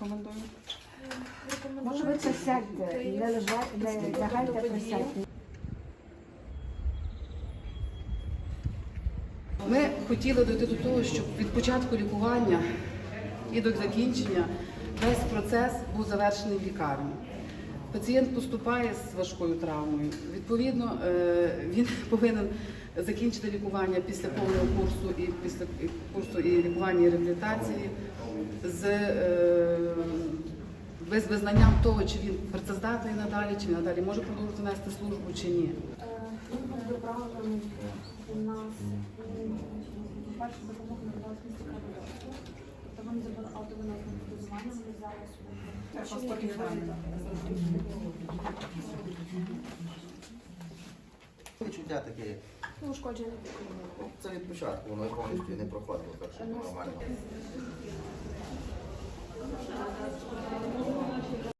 рекомендую. Може ви присядьте, не лежайте, не лягайте, присядьте. Ми хотіли дойти до того, щоб від початку лікування і до закінчення весь процес був завершений в лікарні. Пацієнт поступає з важкою травмою. Відповідно, е, він повинен закінчити лікування після повного курсу і після курсу і лікування і реабілітації з, е, без визнанням того, чи він працездатний надалі, чи надалі може продовжувати нести службу, чи ні. Він був доправлений у нас першу допомогу надавалась місто Криводочку. Тобто вони зробили автовиносне протезування, вони взяли. Відчуття таке, Ну, ну, це від початку, воно повністю не проходило, так що нормально.